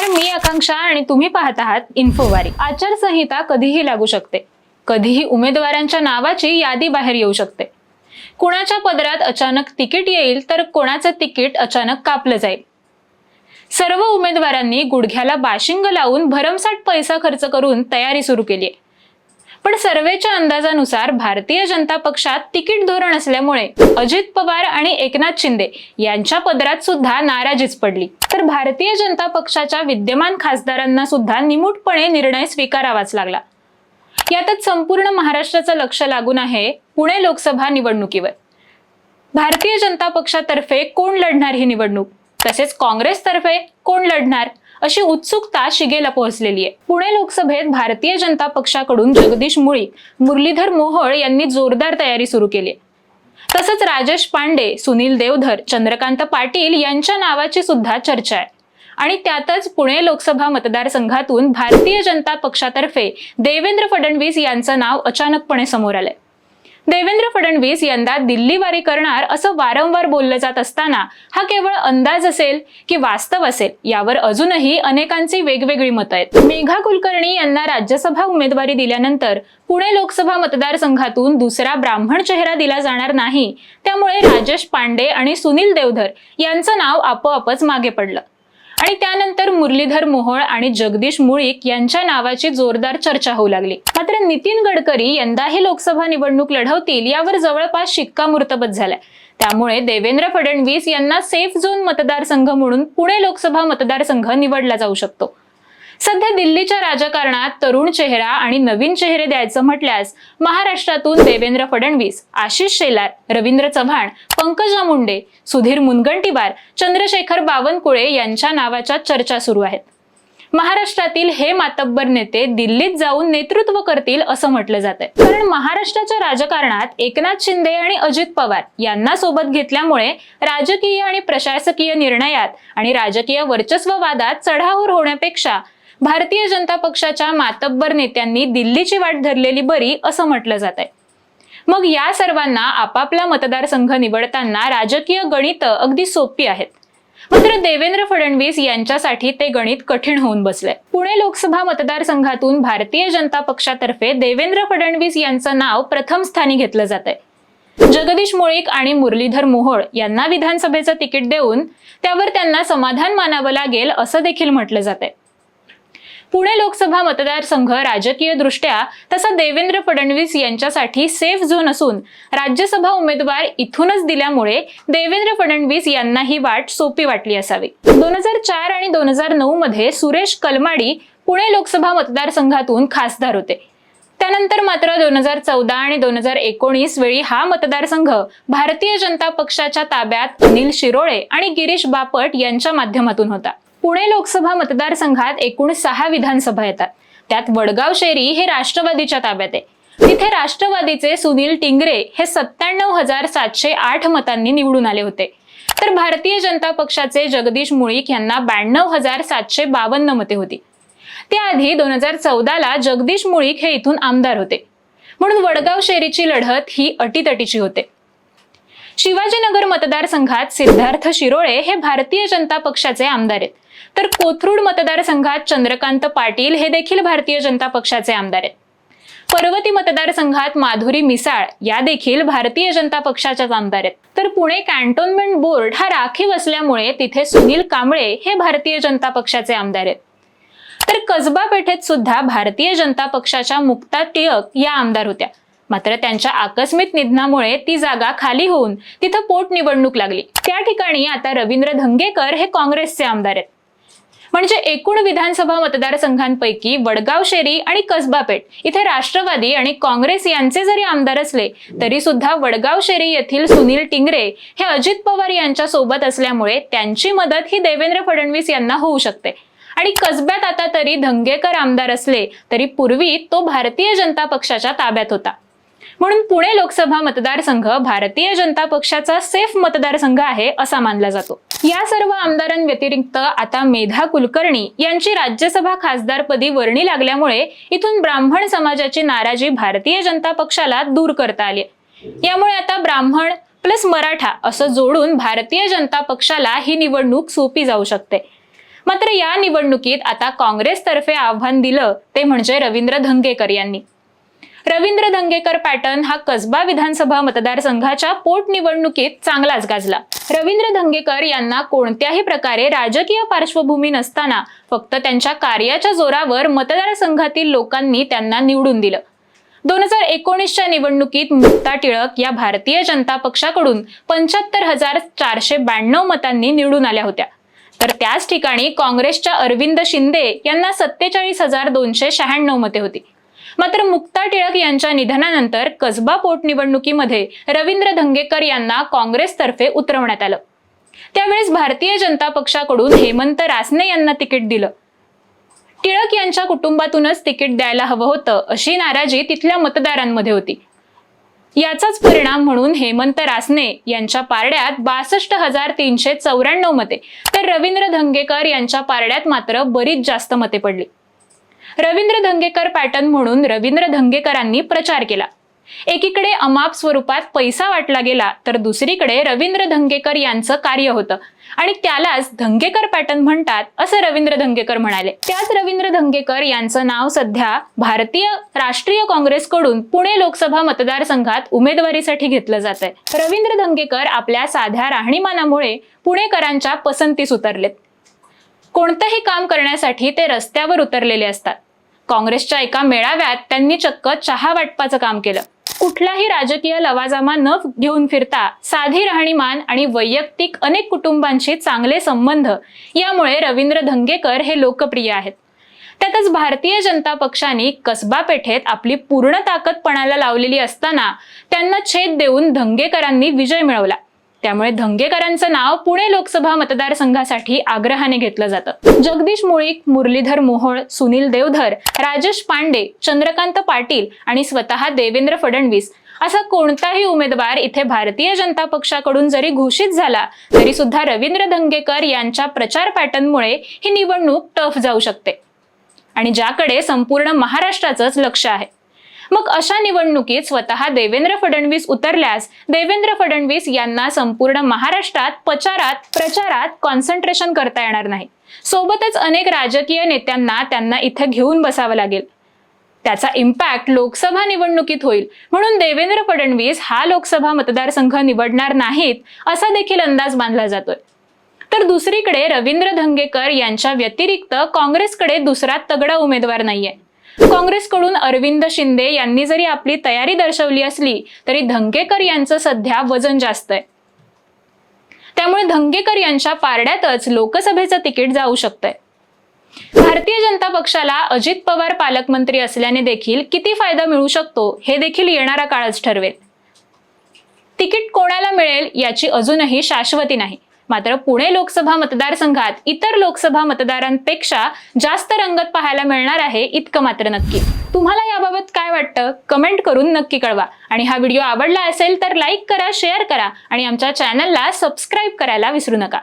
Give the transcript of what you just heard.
नमस्कार मी आकांक्षा आणि तुम्ही पाहत आहात इन्फोवारी आचारसंहिता कधीही लागू शकते. कधीही उमेदवारांच्या नावाची यादी बाहेर येऊ शकते. कुणाच्या पदरात अचानक तिकीट येईल तर कोणाचं तिकीट अचानक कापलं जाईल? सर्व उमेदवारांनी गुडघ्याला बाशिंग लावून भरमसाठ पैसा खर्च करून तयारी सुरू केली आहे. पण सर्वेच्या अंदाजानुसार भारतीय जनता पक्षात तिकीट धोरण असल्यामुळे अजित पवार आणि एकनाथ शिंदे यांच्या पदरात सुद्धा नाराजीच पडली. तर भारतीय जनता पक्षाच्या विद्यमान खासदारांना सुद्धा निमूटपणे निर्णय स्वीकारावाच लागला. यातच संपूर्ण महाराष्ट्राचं लक्ष लागून आहे पुणे लोकसभा निवडणुकीवर. भारतीय जनता पक्षातर्फे कोण लढणार ही निवडणूक? तसेच काँग्रेसतर्फे कोण लढणार? अशी उत्सुकता शिगेला पोहोचलेली आहे. पुणे लोकसभेत भारतीय जनता पक्षाकडून जगदीश मुळीक मुरलीधर मोहोळ यांनी जोरदार तयारी सुरू केली आहे. तसंच राजेश पांडे सुनील देवधर चंद्रकांत पाटील यांच्या नावाची सुद्धा चर्चा आहे. आणि त्यातच पुणे लोकसभा मतदारसंघातून भारतीय जनता पक्षातर्फे देवेंद्र फडणवीस यांचं नाव अचानकपणे समोर आलंय. देवेंद्र फडणवीस यंदा दिल्लीवारी करणार असं वारंवार बोललं जात असताना हा केवळ अंदाज असेल की वास्तव असेल यावर अजूनही अनेकांची वेगवेगळी मतं आहेत. मेघा कुलकर्णी यांना राज्यसभा उमेदवारी दिल्यानंतर पुणे लोकसभा मतदारसंघातून दुसरा ब्राह्मण चेहरा दिला जाणार नाही. त्यामुळे राजेश पांडे आणि सुनील देवधर यांचं नाव आपोआपच मागे पडलं. आणि त्यानंतर मुरलीधर मोहोळ आणि जगदीश मुळीक यांच्या नावाची जोरदार चर्चा होऊ लागली. मात्र नितीन गडकरी यंदाही लोकसभा निवडणूक लढवतील यावर जवळपास शिक्कामोर्तबच झालाय. त्यामुळे देवेंद्र फडणवीस यांना सेफ झोन मतदारसंघ म्हणून पुणे लोकसभा मतदारसंघ निवडला जाऊ शकतो. सध्या दिल्लीच्या राजकारणात तरुण चेहरा आणि नवीन चेहरे द्यायचं म्हटल्यास महाराष्ट्रातून देवेंद्र फडणवीस आशिष शेलार रवींद्र चव्हाण पंकजा मुंडे सुधीर मुनगंटीवार चंद्रशेखर बावनकुळे यांच्या नावाच्या चर्चा सुरू आहेत. महाराष्ट्रातील हे मातब्बर नेते दिल्लीत जाऊन नेतृत्व करतील असं म्हटलं जात आहे कारण महाराष्ट्राच्या राजकारणात एकनाथ शिंदे आणि अजित पवार यांना सोबत घेतल्यामुळे राजकीय आणि प्रशासकीय निर्णयात आणि राजकीय वर्चस्ववादात चढाओढ होण्यापेक्षा भारतीय जनता पक्षाच्या मातब्बर नेत्यांनी दिल्लीची वाट धरलेली बरी असं म्हटलं जात आहे. मग या सर्वांना आपापला मतदारसंघ निवडताना राजकीय गणित अगदी सोपी आहेत. मात्र देवेंद्र फडणवीस यांच्यासाठी ते गणित कठीण होऊन बसलंय. पुणे लोकसभा मतदारसंघातून भारतीय जनता पक्षातर्फे देवेंद्र फडणवीस यांचं नाव प्रथम स्थानी घेतलं जात आहे. जगदीश मुळीक आणि मुरलीधर मोहोळ यांना विधानसभेचं तिकीट देऊन त्यावर त्यांना समाधान मानावं लागेल असं देखील म्हटलं जात आहे. पुणे लोकसभा मतदारसंघ राजकीय दृष्ट्या तसा देवेंद्र फडणवीस यांच्यासाठी सेफ झोन असून राज्यसभा उमेदवार इथूनच दिल्यामुळे देवेंद्र फडणवीस यांना ही वाट सोपी वाटली असावी. दोन हजार चार आणि दोन हजार नऊ मध्ये सुरेश कलमाडी पुणे लोकसभा मतदारसंघातून खासदार होते. त्यानंतर मात्र दोन हजार चौदा आणि दोन हजार एकोणीस वेळी हा मतदारसंघ भारतीय जनता पक्षाच्या ताब्यात अनिल शिरोळे आणि गिरीश बापट यांच्या माध्यमातून होता. पुणे लोकसभा मतदारसंघात एकूण सहा विधानसभा येतात. त्यात वडगाव शेरी हे राष्ट्रवादीच्या ताब्यात आहे. तिथे राष्ट्रवादीचे सुनील टिंगरे हे सत्त्याण्णव हजार सातशे आठ मतांनी निवडून आले होते. तर भारतीय जनता पक्षाचे जगदीश मुळीक यांना ब्याण्णव हजार सातशे बावन्न मते होती. त्याआधी दोन हजार चौदाला जगदीश मुळीक हे इथून आमदार होते. म्हणून वडगाव शेरीची लढत ही अटीतटीची होते. शिवाजीनगर मतदारसंघात सिद्धार्थ शिरोळे हे भारतीय जनता पक्षाचे आमदार आहेत. तर कोथरूड मतदारसंघात चंद्रकांत पाटील हे देखील भारतीय जनता पक्षाचे आमदार आहेत. पर्वती मतदारसंघात माधुरी मिसाळ या देखील भारतीय जनता पक्षाच्याच आमदार आहेत. तर पुणे कॅन्टोन्मेंट बोर्ड हा राखीव असल्यामुळे तिथे सुनील कांबळे हे भारतीय जनता पक्षाचे आमदार आहेत. तर कसबा पेठेत सुद्धा भारतीय जनता पक्षाच्या मुक्ता टिळक या आमदार होत्या. मात्र त्यांच्या आकस्मिक निधनामुळे ती जागा खाली होऊन तिथं पोटनिवडणूक लागली. त्या ठिकाणी आता रवींद्र धंगेकर हे काँग्रेसचे आमदार आहेत. म्हणजे एकूण विधानसभा मतदारसंघांपैकी वडगाव शेरी आणि कसबापेठ इथे राष्ट्रवादी आणि काँग्रेस यांचे जरी आमदार असले तरी सुद्धा वडगाव शेरी येथील सुनील टिंगरे हे अजित पवार यांच्या सोबत असल्यामुळे त्यांची मदत ही देवेंद्र फडणवीस यांना होऊ शकते. आणि कसब्यात आता तरी धंगेकर आमदार असले तरी पूर्वी तो भारतीय जनता पक्षाच्या ताब्यात होता. म्हणून पुणे लोकसभा मतदारसंघ भारतीय जनता पक्षाचा सेफ मतदारसंघ आहे असा मानला जातो. या सर्व आमदारांव्यतिरिक्त आता मेधा कुलकर्णी यांची राज्यसभा खासदारपदी वर्णी लागल्यामुळे इथून ब्राह्मण समाजाची नाराजी भारतीय जनता पक्षाला दूर करता आली. यामुळे आता ब्राह्मण प्लस मराठा असं जोडून भारतीय जनता पक्षाला ही निवडणूक सोपी जाऊ शकते. मात्र या निवडणुकीत आता काँग्रेसतर्फे आव्हान दिलं ते म्हणजे रवींद्र धंगेकर यांनी. रवींद्र धंगेकर पॅटर्न हा कसबा विधानसभा मतदारसंघाच्या पोटनिवडणुकीत चांगलाच गाजला. रवींद्र धंगेकर यांना कोणत्याही प्रकारे राजकीय पार्श्वभूमी नसताना फक्त त्यांच्या कार्याच्या जोरावर मतदारसंघातील लोकांनी त्यांना निवडून दिलं. दोन हजार एकोणीसच्या निवडणुकीत मुक्ता टिळक या भारतीय जनता पक्षाकडून पंच्याहत्तर हजार चारशे ब्याण्णव मतांनी निवडून आल्या होत्या. तर त्याच ठिकाणी काँग्रेसच्या अरविंद शिंदे यांना सत्तेचाळीस हजार दोनशे शहाण्णव मते होती. मात्र मुक्ता टिळक यांच्या निधनानंतर कसबा पोटनिवडणुकीमध्ये रवींद्र धंगेकर यांना काँग्रेसतर्फे उतरवण्यात आलं. त्यावेळेस भारतीय जनता पक्षाकडून हेमंत रासने यांना तिकीट दिलं. टिळक यांच्या कुटुंबातूनच तिकीट द्यायला हवं होतं अशी नाराजी तिथल्या मतदारांमध्ये होती. याचाच परिणाम म्हणून हेमंत रासने यांच्या पारड्यात बासष्ट हजार तीनशे चौऱ्याण्णव मते तर रवींद्र धंगेकर यांच्या पारड्यात मात्र बरीच जास्त मते पडली. रवींद्र धंगेकर पॅटर्न म्हणून रवींद्र धंगेकरांनी प्रचार केला. एकीकडे अमाप स्वरूपात पैसा वाटला गेला तर दुसरीकडे रवींद्र धंगेकर यांचं कार्य होतं. आणि त्यालाच धंगेकर पॅटर्न म्हणतात असं रवींद्र धंगेकर म्हणाले. त्याच रवींद्र धंगेकर यांचं नाव सध्या भारतीय राष्ट्रीय काँग्रेसकडून पुणे लोकसभा मतदारसंघात उमेदवारीसाठी घेतलं जात आहे रवींद्र धंगेकर आपल्या साध्या राहणीमानामुळे पुणेकरांच्या पसंतीस उतरलेत. कोणतंही काम करण्यासाठी ते रस्त्यावर उतरलेले असतात. काँग्रेसच्या एका मेळाव्यात त्यांनी चक्क चहा वाटपाचं काम केलं. कुठलाही राजकीय लवाजामा न घेऊन फिरता साधी राहणीमान आणि वैयक्तिक अनेक कुटुंबांशी चांगले संबंध यामुळे रवींद्र धंगेकर हे लोकप्रिय आहेत. त्यातच भारतीय जनता पक्षाने कसबा पेठेत आपली पूर्ण ताकद पणाला लावलेली असताना त्यांना छेद देऊन धंगेकरांनी विजय मिळवला. त्यामुळे धंगेकरांचं नाव पुणे लोकसभा मतदारसंघासाठी आग्रहाने घेतलं जातं. जगदीश मुळीक मुरलीधर मोहोळ सुनील देवधर राजेश पांडे चंद्रकांत पाटील आणि स्वतः देवेंद्र फडणवीस असा कोणताही उमेदवार इथे भारतीय जनता पक्षाकडून जरी घोषित झाला तरी सुद्धा रवींद्र धंगेकर यांच्या प्रचार पॅटर्नमुळे ही निवडणूक टफ जाऊ शकते. आणि ज्याकडे संपूर्ण महाराष्ट्राचंच लक्ष आहे. मग अशा निवडणुकीत स्वतः देवेंद्र फडणवीस उतरल्यास देवेंद्र फडणवीस यांना संपूर्ण महाराष्ट्रात प्रचारात प्रचारात कॉन्सन्ट्रेशन करता येणार नाही. सोबतच अनेक राजकीय नेत्यांना त्यांना इथे घेऊन बसावं लागेल. त्याचा इम्पॅक्ट लोकसभा निवडणुकीत होईल. म्हणून देवेंद्र फडणवीस हा लोकसभा मतदारसंघ निवडणार नाहीत असा देखील अंदाज बांधला जातोय. तर दुसरीकडे रवींद्र धंगेकर यांच्या व्यतिरिक्त काँग्रेसकडे दुसरा तगडा उमेदवार नाहीये. काँग्रेसकडून अरविंद शिंदे यांनी जरी आपली तयारी दर्शवली असली तरी धंगेकर यांचं सध्या वजन जास्त आहे. त्यामुळे धंगेकर यांच्या पारड्यातच लोकसभेचं तिकीट जाऊ शकतंय. भारतीय जनता पक्षाला अजित पवार पालकमंत्री असल्याने देखील किती फायदा मिळू शकतो हे देखील येणारा काळच ठरवेल. तिकीट कोणाला मिळेल याची अजूनही शाश्वती नाही. मात्र पुणे लोकसभा मतदारसंघात इतर लोकसभा मतदारांपेक्षा जास्त रंगत पाहायला मिळणार आहे इतकं मात्र नक्की. तुम्हाला याबाबत काय वाटतं? कमेंट करून नक्की कळवा. आणि हा व्हिडिओ आवडला असेल तर लाईक करा शेअर करा आणि आमच्या चॅनलला सबस्क्राईब करायला विसरू नका.